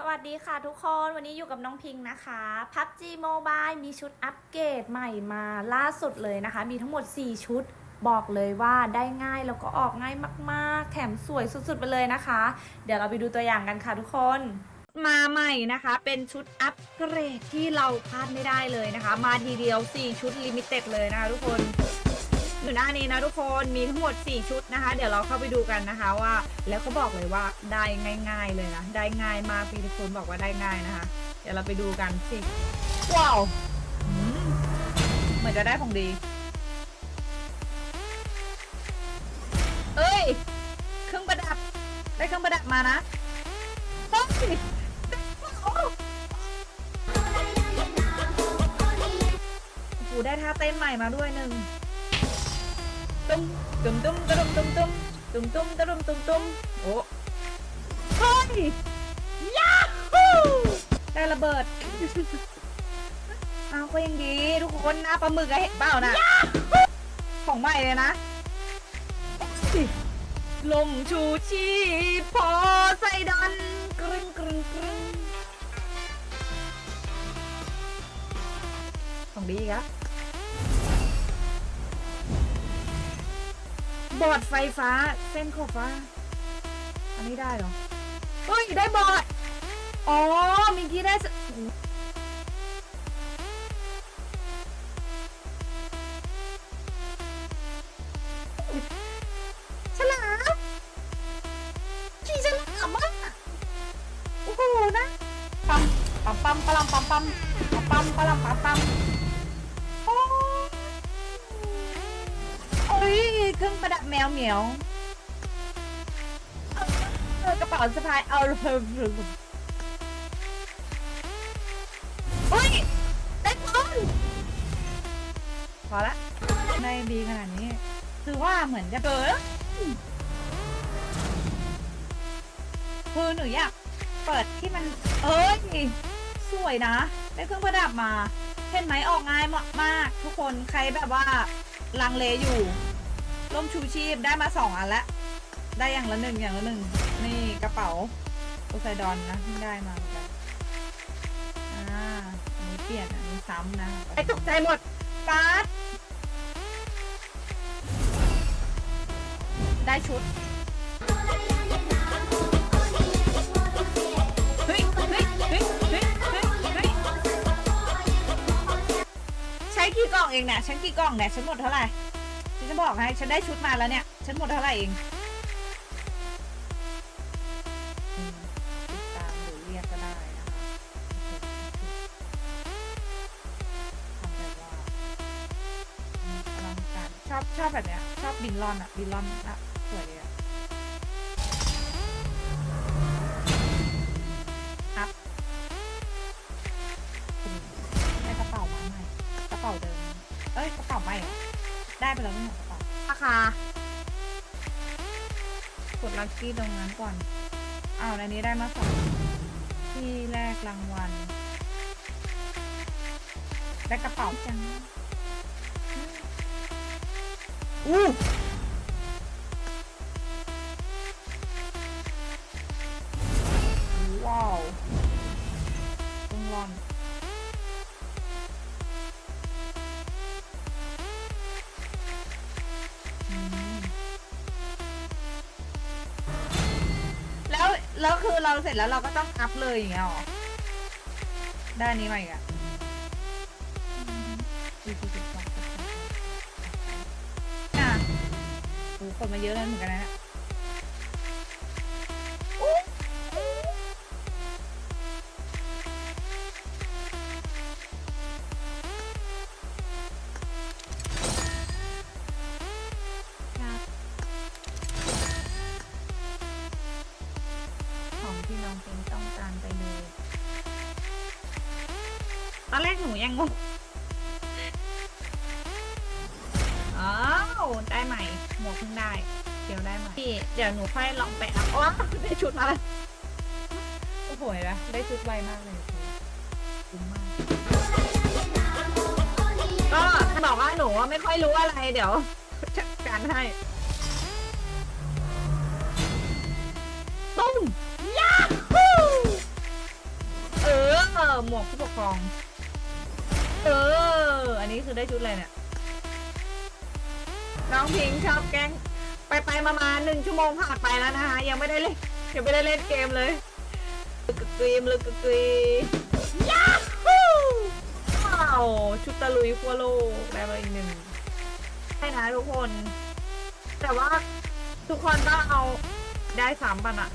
สวัสดีค่ะทุกคนวันนี้อยู่กับน้องพิงนะคะ PUBG Mobile มีชุดอัปเกรดใหม่มาล่าสุดเลยนะคะ มีทั้งหมด 4 ชุดบอกเลยว่าได้ง่ายแล้วก็ออกง่ายมากๆ แถมสวยสุดๆไปเลยนะคะ เดี๋ยวเราไปดูตัวอย่างกันค่ะทุกคนมาใหม่นะคะ เป็นชุดอัปเกรดที่เราพลาดไม่ได้เลยนะคะ มาทีเดียว 4 ชุดลิมิเต็ดเลยนะคะทุกคน อยู่หน้านี้นะทุกคนมีทั้งหมด 4 ชุดนะคะ เดี๋ยวเราเข้าไปดูกันนะคะว่า แล้วเขาบอกเลยว่าได้ง่าย ๆ เลยนะ ได้ง่ายมากพี่ทุกคนบอกว่าได้ง่ายนะคะ เดี๋ยวเราไปดูกันสิว้าวเหมือนจะได้ของดี เอ้ย เครื่องประดับ ได้เครื่องประดับมานะเฮ้ยได้โอ้โหได้ท่าเต้นใหม่มาด้วยหนึ่ง ตุ้มตุ้มตุ้มตะดุมตุ้มตุ้มตุ้มตุ้มตะดุมตุ้มตุ้มโอ้เฮ้ยยาฮูได้ระเบิดอาก็ยังดีทุกคนน้าปลาหมึกอะเห็นเปล่านะของใหม่เลยนะลมชูชีพพอใส่ดันกรึงกรึงกรึงของดีอีกอ บอร์ดไฟฟ้าเส้นขอบฟ้า อันนี้ได้เหรอเฮ้ยได้บอร์ดอ๋อมีที่ได้สฉลามขี่ฉลามอะโอ้โหนะปั๊มปั๊มปั๊มปะลัมปั๊มปั๊มปั๊มปั๊มปะลัมปั๊ม เครื่องประดับแมวเหมียวเออกระเป๋าสะพายเอาเลยเฮ้ยได้บอลพอละได้ดีขนาดนี้ คือว่าเหมือนจะเกิดคือหนูอยากเปิดที่มัน เอ้ยสวยนะ ได้เครื่องประดับมา เห็นไหมออกง่ายมาก ทุกคนใครแบบว่าลังเลอยู่ ร่มชูชีพได้มาสองอันล้วได้อย่างละหนึ่งอย่างละหนึ่งนี่กระเป๋าโอไซดอนนะเพิ่งได้มาเหมือนกันอ่าอันนี้เปลี่ยนอันนี้ซ้ำนะไอตกใจหมดปาร์ตได้ชุดเฮ้ยเฮ้ยเฮ้ยเฮ้ยเฮ้ยเฮ้ยใช้กี่กล่องเองเนี่ยฉันกี่กล่องเนี่ยฉันหมดเท่าไหร่ บอกให้ฉันได้ชุดมาแล้วเนี่ย ฉันหมดเท่าไหร่เองติดตามหรือเรียกก็ได้นะคะทำแบบว่าอืมอลังการชอบชอบแบบเนี้ย ชอบบินลอนอะบินลอนอะสวยดีอะอัพได้กระเป๋ามาใหม่กระเป๋าเดิมเอ้ยกระเป๋าใหม่ได้ไปแล้วเป๋ารา คากดลัคกี้ตรงนั้นก่อนอ้าวในนี้ได้มาสองที่แรกรางวัลได้กระเป๋าจังอู้ แล้วคือเราเสร็จแล้วเราก็ต้องอัพเลยอย่างเงี้ยหรอด้านนี้มาอีกอะอะโอ้กดมาเยอะแล้วเหมือนกันนะ อนแรกหนูยังงงอ้าวได้ใหม่ หมวกเพิ่งได้ เดี๋ยวได้ใหม่พี่เดี๋ยวหนูค่อยลองไปอัพโอ้ได้ชุดมาแล้วโอ้โหเห็นไหมได้ชุดไวมากเลยคุ้มมาก ก็บอกว่าหนูว่าไม่ค่อยรู้อะไรเดี๋ยวจัดการให้ตุ้มยาฮูหมวกผู้ปกครอง เออ อันนี้คือได้ชุดอะไรเนี่ย น้องพิงค์ชอบแกล้งไปไปมามาหนึ่งชั่วโมงผ่านไปแล้วนะคะ ยังไม่ได้เล่นยังไม่ได้เล่นเกมเลยลึกกรีมลึกกรียาฮูว้าวชุดตะลุยขั้วโลกได้มาอีกหนึ่งใช่นะทุกคน แต่ว่าทุกคนต้องเอาได้ซ้ำปันอะ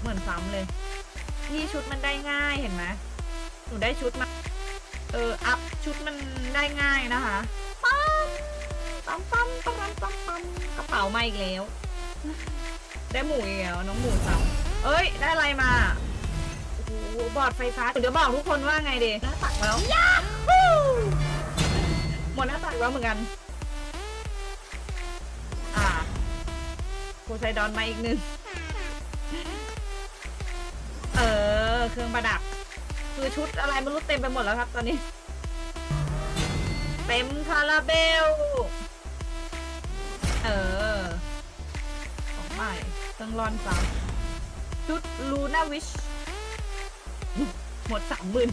เหมือนซ้ำเลยที่ชุดมันได้ง่ายเห็นไหมหนูได้ชุดมา เอออัพชุดมันได้ง่ายนะคะปั๊มปั๊มปั๊มปั๊มปั๊มปั๊มกระเป๋ามาอีกแล้ว ได้หมูอีกแล้วน้องหมูซ้ำเอ้ย ได้อะไรมาโอ้โหบอร์ดไฟฟ้าเดี๋ยวบอกทุกคนว่าไงดีหน้าตักแล้วยาฮูหมดหน้าตักแล้วเหมือนกัน อ่าโพไซดอนมาอีกหนึ่งเออ เครื่องประดับ คือชุดอะไรไม่รู้เต็มไปหมดแล้วครับ ตอนนี้ เต็มคาราเบล เออของใหม่ต้องร้อนซ้ำชุดลูน่าวิช หมดสามหมื่น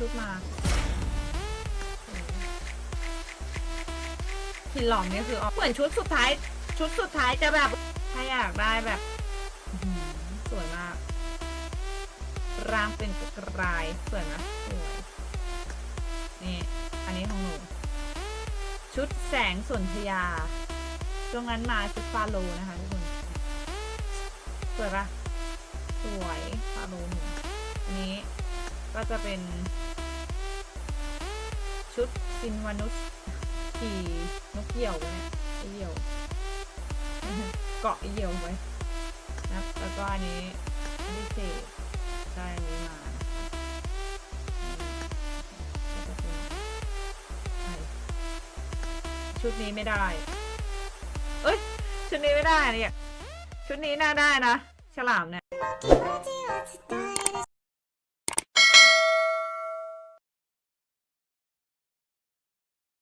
ชุดมาหินหลอมนี่คือออกเหมือนชุดสุดท้าย ชุดสุดท้ายจะแบบถ้าอยากได้แบบสวยมากร่างเป็นกระายสวยไหมสวยนี่ อันนี้ของหนู ชุดแสงสนธยาช่วงนั้นมาชุดฟาโลนะคะทุกคนสวยปะสวยฟาโลหนูอันนี้ก็จะเป็น ชุดซินวานุสขี่นกเหยี่ยวเนี่ยเหยี่ยว เกาะเหยี่ยวไว้นะแล้วก็อันนี้พิเศษได้อันนี้มาชุดนี้ไม่ได้ เอ้ย ชุดนี้ไม่ได้เนี่ย ชุดนี้น่าได้นะ ฉลามเนี่ย